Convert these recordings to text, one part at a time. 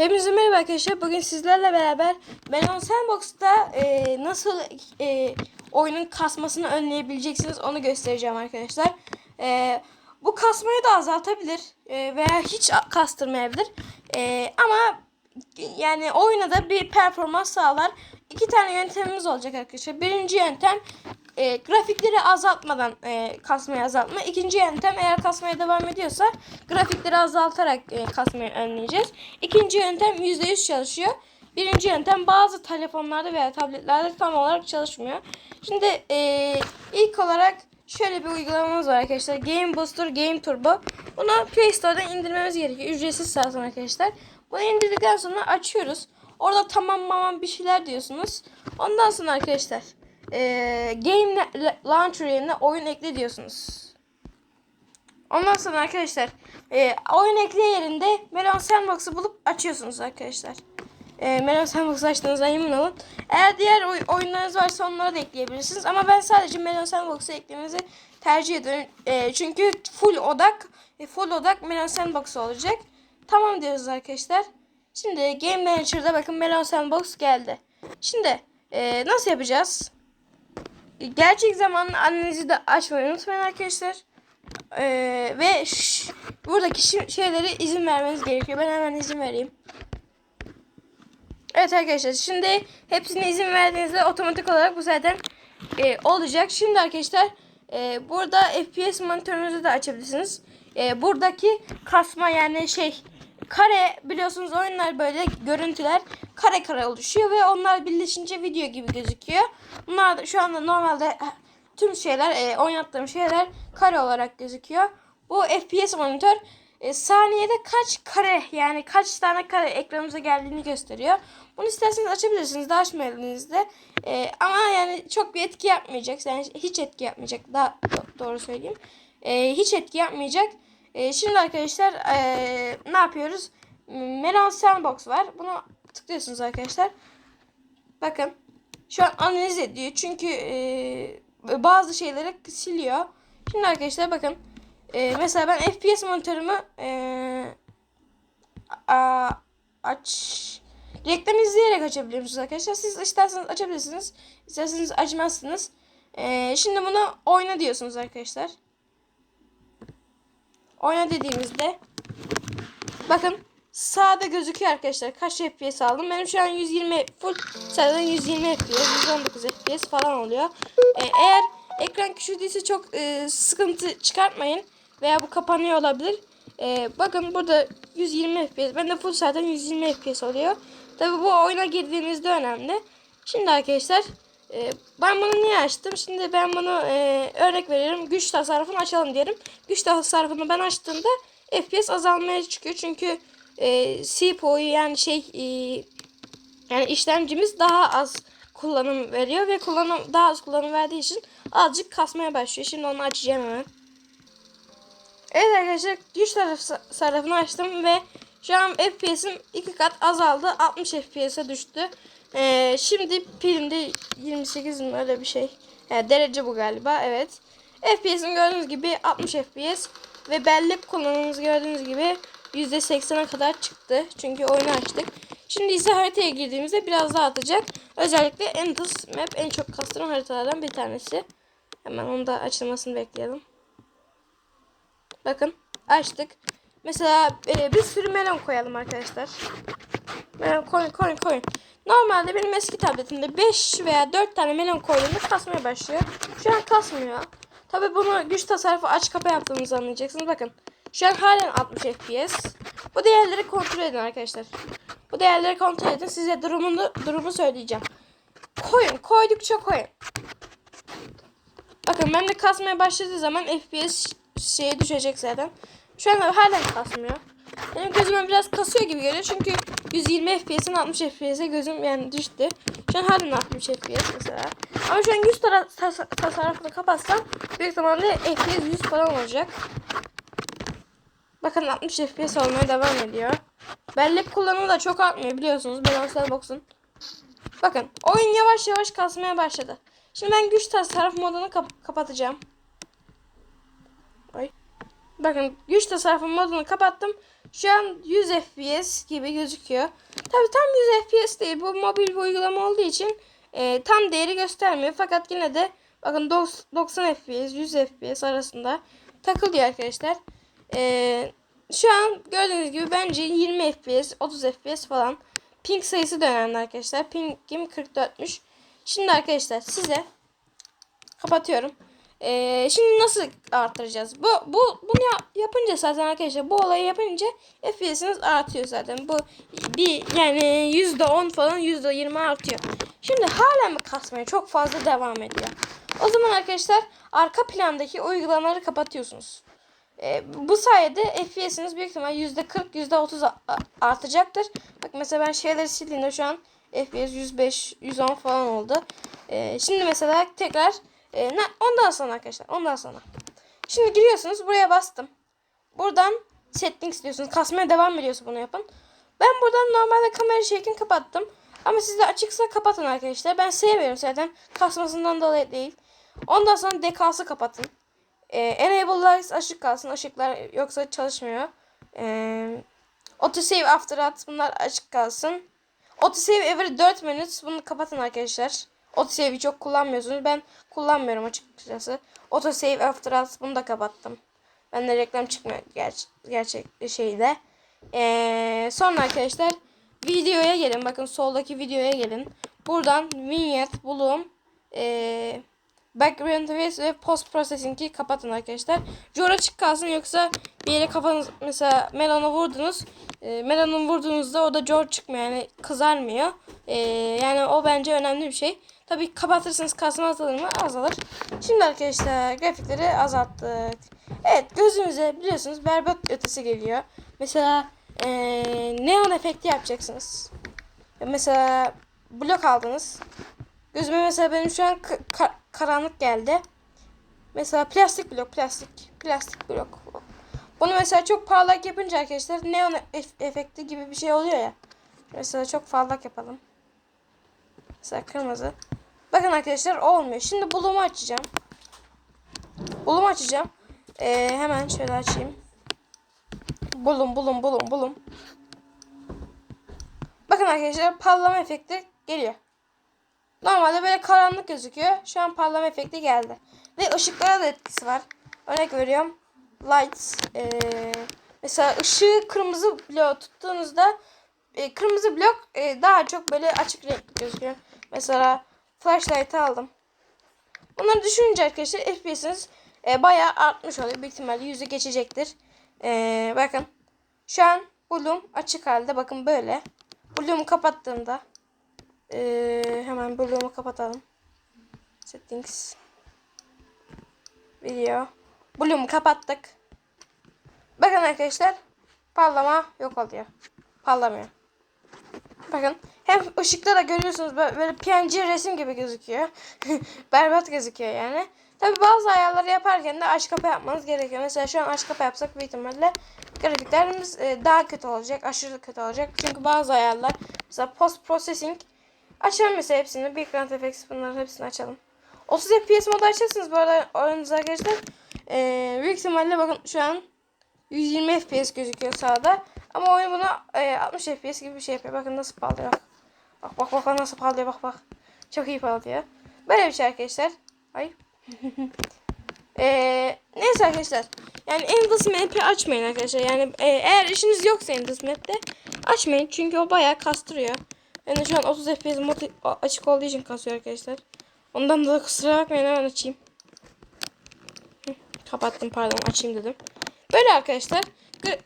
Hepinize merhaba arkadaşlar. Bugün sizlerle beraber Melon Sandbox'ta e, nasıl e, oyunun kasmasını önleyebileceksiniz onu göstereceğim arkadaşlar. E, bu kasmayı da azaltabilir e, veya hiç kastırmayabilir. E, ama yani oyuna da bir performans sağlar. İki tane yöntemimiz olacak arkadaşlar. Birinci yöntem e, grafikleri azaltmadan e, kasmayı azaltma. İkinci yöntem eğer kasmaya devam ediyorsa grafikleri azaltarak e, kasmayı önleyeceğiz. İkinci yöntem %100 çalışıyor. Birinci yöntem bazı telefonlarda veya tabletlerde tam olarak çalışmıyor. Şimdi e, ilk olarak şöyle bir uygulamamız var arkadaşlar. Game Booster Game Turbo. Bunu Play Store'dan indirmemiz gerekiyor. Ücretsiz zaten arkadaşlar. Bunu indirdikten sonra açıyoruz. Orada tamam mamam bir şeyler diyorsunuz. Ondan sonra arkadaşlar e, Game La- Launcher yerine oyun ekle diyorsunuz. Ondan sonra arkadaşlar e, oyun ekle yerinde Melon Sandbox'ı bulup açıyorsunuz arkadaşlar. E, Melon Sandbox'ı açtığınızdan emin olun. Eğer diğer oy- oyunlarınız varsa onları da ekleyebilirsiniz. Ama ben sadece Melon Sandbox'ı eklemenizi tercih ediyorum. E, çünkü full odak e, full odak Melon Sandbox olacak. Tamam diyoruz arkadaşlar. Şimdi Game Launcher'da bakın Melon Sandbox geldi. Şimdi e, nasıl yapacağız? Gerçek zamanlı analizi de açmayı unutmayın arkadaşlar. Ee, ve şş, buradaki şeyleri izin vermeniz gerekiyor. Ben hemen izin vereyim. Evet arkadaşlar şimdi hepsine izin verdiğinizde otomatik olarak bu zaten e, olacak. Şimdi arkadaşlar e, burada FPS monitörünüzü de açabilirsiniz. E, buradaki kasma yani şey kare biliyorsunuz oyunlar böyle görüntüler kare kare oluşuyor ve onlar birleşince video gibi gözüküyor. Bunlar da şu anda normalde tüm şeyler e, oynattığım şeyler kare olarak gözüküyor. Bu FPS monitör e, saniyede kaç kare yani kaç tane kare ekranımıza geldiğini gösteriyor. Bunu isterseniz açabilirsiniz de açmayabilirsiniz de. E, ama yani çok bir etki yapmayacak. Yani hiç etki yapmayacak. Daha do- doğru söyleyeyim. E, hiç etki yapmayacak. E, şimdi arkadaşlar e, ne yapıyoruz? Melon Sandbox var. Bunu tıklıyorsunuz arkadaşlar. Bakın. Şu an analiz ediyor. Çünkü e, bazı şeyleri siliyor. Şimdi arkadaşlar bakın. E, mesela ben FPS monitörümü e, a, aç reklam izleyerek açabiliyorsunuz arkadaşlar. Siz isterseniz açabilirsiniz. İsterseniz açmazsınız. E, şimdi bunu oyna diyorsunuz arkadaşlar. Oyna dediğimizde bakın sağda gözüküyor arkadaşlar. Kaç FPS aldım? Benim şu an 120 full sağdan 120 FPS, 119 FPS falan oluyor. Ee, eğer ekran küçüldüyse çok e, sıkıntı çıkartmayın. Veya bu kapanıyor olabilir. Ee, bakın burada 120 FPS. Bende full zaten 120 FPS oluyor. Tabi bu oyuna girdiğinizde önemli. Şimdi arkadaşlar e, ben bunu niye açtım? Şimdi ben bunu e, örnek veriyorum. Güç tasarrufunu açalım diyelim. Güç tasarrufunu ben açtığımda FPS azalmaya çıkıyor. Çünkü e, CPU'yu yani şey e, yani işlemcimiz daha az kullanım veriyor ve kullanım daha az kullanım verdiği için azıcık kasmaya başlıyor. Şimdi onu açacağım hemen. Evet arkadaşlar güç tasarrufunu açtım ve şu an FPS'im iki kat azaldı. 60 FPS'e düştü. Ee, şimdi pilimde 28 mi öyle bir şey. Yani derece bu galiba evet. FPS'im gördüğünüz gibi 60 FPS ve bellek kullanımımız gördüğünüz gibi %80'e kadar çıktı. Çünkü oyunu açtık. Şimdi ise haritaya girdiğimizde biraz daha atacak. Özellikle Endless Map en çok kastıran haritalardan bir tanesi. Hemen onu da açılmasını bekleyelim. Bakın açtık. Mesela e, bir sürü melon koyalım arkadaşlar. Melon koyun koyun koyun. Normalde benim eski tabletimde 5 veya 4 tane melon koyduğumda kasmaya başlıyor. Şu an kasmıyor. Tabi bunu güç tasarrufu aç kapa yaptığımızı anlayacaksınız. Bakın şu an halen 60 FPS. Bu değerleri kontrol edin arkadaşlar. Bu değerleri kontrol edin. Size durumunu durumu söyleyeceğim. Koyun. Koydukça koyun. Bakın ben de kasmaya başladığı zaman FPS şeye düşecek zaten. Şu an halen kasmıyor. Benim gözüme biraz kasıyor gibi geliyor çünkü 120 FPS'in 60 FPS'e gözüm yani düştü. Şu an halen 60 FPS mesela. Ama şu an 100 tara- tas- tasarrufunu kapatsam büyük ihtimalle FPS 100 falan olacak. Bakın 60 FPS olmaya devam ediyor. Bellek kullanımı da çok artmıyor biliyorsunuz. Balance Box'un. Bakın oyun yavaş yavaş kasmaya başladı. Şimdi ben güç tasarruf modunu kap- kapatacağım. Bakın güç tasarrufu modunu kapattım. Şu an 100 FPS gibi gözüküyor. Tabi tam 100 FPS değil. Bu mobil bir uygulama olduğu için e, tam değeri göstermiyor. Fakat yine de bakın dos- 90 FPS 100 FPS arasında takılıyor arkadaşlar. E, şu an gördüğünüz gibi bence 20 FPS 30 FPS falan. Ping sayısı da önemli arkadaşlar. Pingim 44'müş. Şimdi arkadaşlar size kapatıyorum. Ee, şimdi nasıl artıracağız? Bu, bu bunu yap- yapınca zaten arkadaşlar bu olayı yapınca FPS'iniz artıyor zaten. Bu bir yani yüzde on falan yüzde yirmi artıyor. Şimdi hala mı kasmaya çok fazla devam ediyor. O zaman arkadaşlar arka plandaki uygulamaları kapatıyorsunuz. Ee, bu sayede FPS'iniz büyük ihtimal yüzde kırk yüzde otuz artacaktır. Bak mesela ben şeyleri sildiğimde şu an FPS 105 110 falan oldu. Ee, şimdi mesela tekrar e, ne, ondan sonra arkadaşlar ondan sonra. Şimdi giriyorsunuz buraya bastım. Buradan settings diyorsunuz. Kasmaya devam ediyorsa bunu yapın. Ben buradan normalde kamera şeklini kapattım. Ama sizde açıksa kapatın arkadaşlar. Ben sevmiyorum zaten. Kasmasından dolayı değil. Ondan sonra dekası kapatın. Ee, enable lights açık kalsın. Işıklar yoksa çalışmıyor. Ee, auto save after at bunlar açık kalsın. Auto save every 4 minutes bunu kapatın arkadaşlar. Auto save'i çok kullanmıyorsunuz. Ben kullanmıyorum açıkçası. Auto save after at bunu da kapattım. Bende reklam çıkmıyor ger gerçek şeyde. Ee, sonra arkadaşlar videoya gelin. Bakın soldaki videoya gelin. Buradan vignette bulum. Ee, background interface ve post processing'i kapatın arkadaşlar. Jor açık kalsın yoksa bir yere kafanız mesela melona vurdunuz. E, melonu vurduğunuzda o da jor çıkmıyor yani kızarmıyor. E, yani o bence önemli bir şey. Tabii kapatırsanız kasma azalır mı? Azalır. Şimdi arkadaşlar grafikleri azalttık. Evet gözümüze biliyorsunuz berbat ötesi geliyor. Mesela e, neon efekti yapacaksınız. Mesela blok aldınız. Gözüme mesela benim şu an ka- karanlık geldi. Mesela plastik blok, plastik, plastik blok. Bunu mesela çok parlak yapınca arkadaşlar neon ef- efekti gibi bir şey oluyor ya. Mesela çok parlak yapalım. Mesela kırmızı. Bakın arkadaşlar olmuyor. Şimdi bulumu açacağım. Bulumu açacağım. Ee, hemen şöyle açayım. Bulum bulum bulum bulum. Bakın arkadaşlar parlama efekti geliyor. Normalde böyle karanlık gözüküyor. Şu an parlama efekti geldi. Ve ışıklara da etkisi var. Örnek veriyorum. Lights. Ee, mesela ışığı kırmızı bloğu tuttuğunuzda e, kırmızı blok e, daha çok böyle açık renkli gözüküyor. Mesela flashlight'ı aldım. Bunları düşününce arkadaşlar FPS'iniz e, bayağı artmış oluyor. Büyük ihtimalle yüzü geçecektir. E, bakın. Şu an bloom açık halde. Bakın böyle. Bloom'u kapattığımda ee, hemen bloom'u kapatalım. Settings. Video. Bloom'u kapattık. Bakın arkadaşlar. Parlama yok oluyor. Parlamıyor. Bakın. Hem ışıkta da görüyorsunuz böyle, PNG resim gibi gözüküyor. Berbat gözüküyor yani. Tabi bazı ayarları yaparken de aç kapa yapmanız gerekiyor. Mesela şu an aç kapa yapsak büyük ihtimalle grafiklerimiz e, daha kötü olacak. Aşırı kötü olacak. Çünkü bazı ayarlar mesela post processing Açalım mesela hepsini. Background Effects bunların hepsini açalım. 30 FPS modu açarsınız bu arada oyununuzda arkadaşlar. Ee, büyük ihtimalle bakın şu an 120 FPS gözüküyor sağda. Ama oyun buna e, 60 FPS gibi bir şey yapıyor. Bakın nasıl parlıyor. Bak bak bak, nasıl parlıyor bak bak. Çok iyi parlıyor. Böyle bir şey arkadaşlar. Ay. ee, neyse arkadaşlar. Yani Endless Map'i açmayın arkadaşlar. Yani e, eğer işiniz yoksa Endless Map'te açmayın. Çünkü o bayağı kastırıyor. Ben de şu an 30 FPS mod açık olduğu için kasıyor arkadaşlar. Ondan da kusura bakmayın hemen açayım. Kapattım pardon açayım dedim. Böyle arkadaşlar.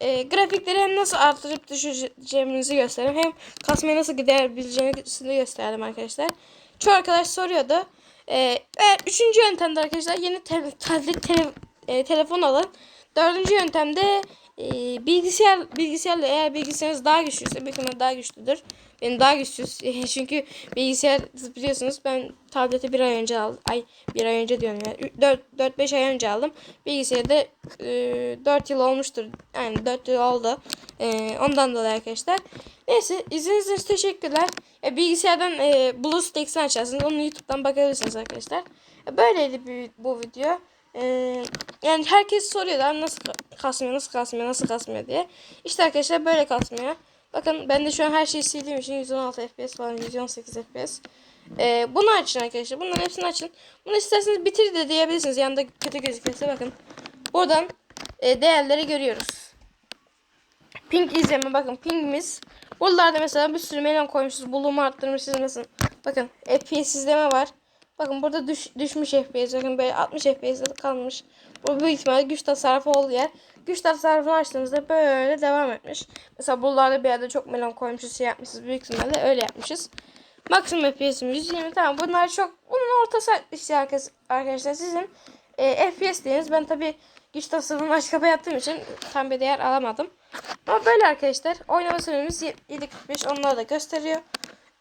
E, grafikleri hem nasıl artırıp düşüreceğimizi gösterdim. Hem kasmaya nasıl gidebileceğini gösterdim arkadaşlar. Çoğu arkadaş soruyordu. E, ve üçüncü yöntemde arkadaşlar yeni te tablet tele e, telefon alın. Dördüncü yöntemde e, bilgisayar bilgisayarla eğer bilgisayarınız daha güçlüyse büyük ihtimalle daha güçlüdür. Benim daha güçsüz. Çünkü bilgisayar biliyorsunuz ben tableti bir ay önce aldım. Ay bir ay önce diyorum ya. 4-5 ay önce aldım. Bilgisayarı da e, 4 yıl olmuştur. Yani 4 yıl oldu. E, ondan dolayı arkadaşlar. Neyse izlediğiniz için teşekkürler. E, bilgisayardan e, BlueStacks'ini açarsınız. Onu YouTube'dan bakabilirsiniz arkadaşlar. E, böyleydi bu video. Ee, yani herkes soruyor da nasıl ka- kasmıyor, nasıl kasmıyor, nasıl kasmıyor diye. İşte arkadaşlar böyle kasmıyor. Bakın ben de şu an her şeyi sildiğim için 116 FPS falan 118 FPS. Ee, bunu açın arkadaşlar. Bunların hepsini açın. Bunu isterseniz bitir de diyebilirsiniz. Yanında kötü gözükürse bakın. Buradan e, değerleri görüyoruz. Ping izleme bakın pingimiz. Buralarda mesela bir sürü melon koymuşuz. Bulumu arttırmışız mesela. Bakın FPS izleme var. Bakın burada düş, düşmüş FPS. Bakın böyle 60 FPS'de kalmış. Bu büyük ihtimalle güç tasarrufu olduğu yer. Güç tasarrufunu açtığımızda böyle devam etmiş. Mesela buralarda bir yerde çok melon koymuşuz şey yapmışız. Büyük ihtimalle öyle yapmışız. Maksimum FPS'imiz 120 tamam bunlar çok bunun ortası işte arkadaş- arkadaşlar sizin e, FPS diyiniz. Ben tabi güç tasarrufunu açık kapa yaptığım için tam bir değer alamadım. Ama böyle arkadaşlar oynama süremiz 7.45 onları da gösteriyor.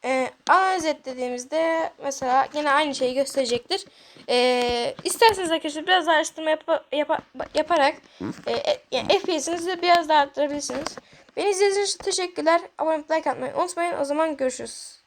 E, analiz et dediğimizde mesela yine aynı şeyi gösterecektir. E, isterseniz arkadaşlar biraz daha araştırma yapa- yapa- yaparak e, e, yani FPS'inizi biraz daha arttırabilirsiniz. Beni izlediğiniz için teşekkürler. Abone olmayı like atmayı unutmayın. O zaman görüşürüz.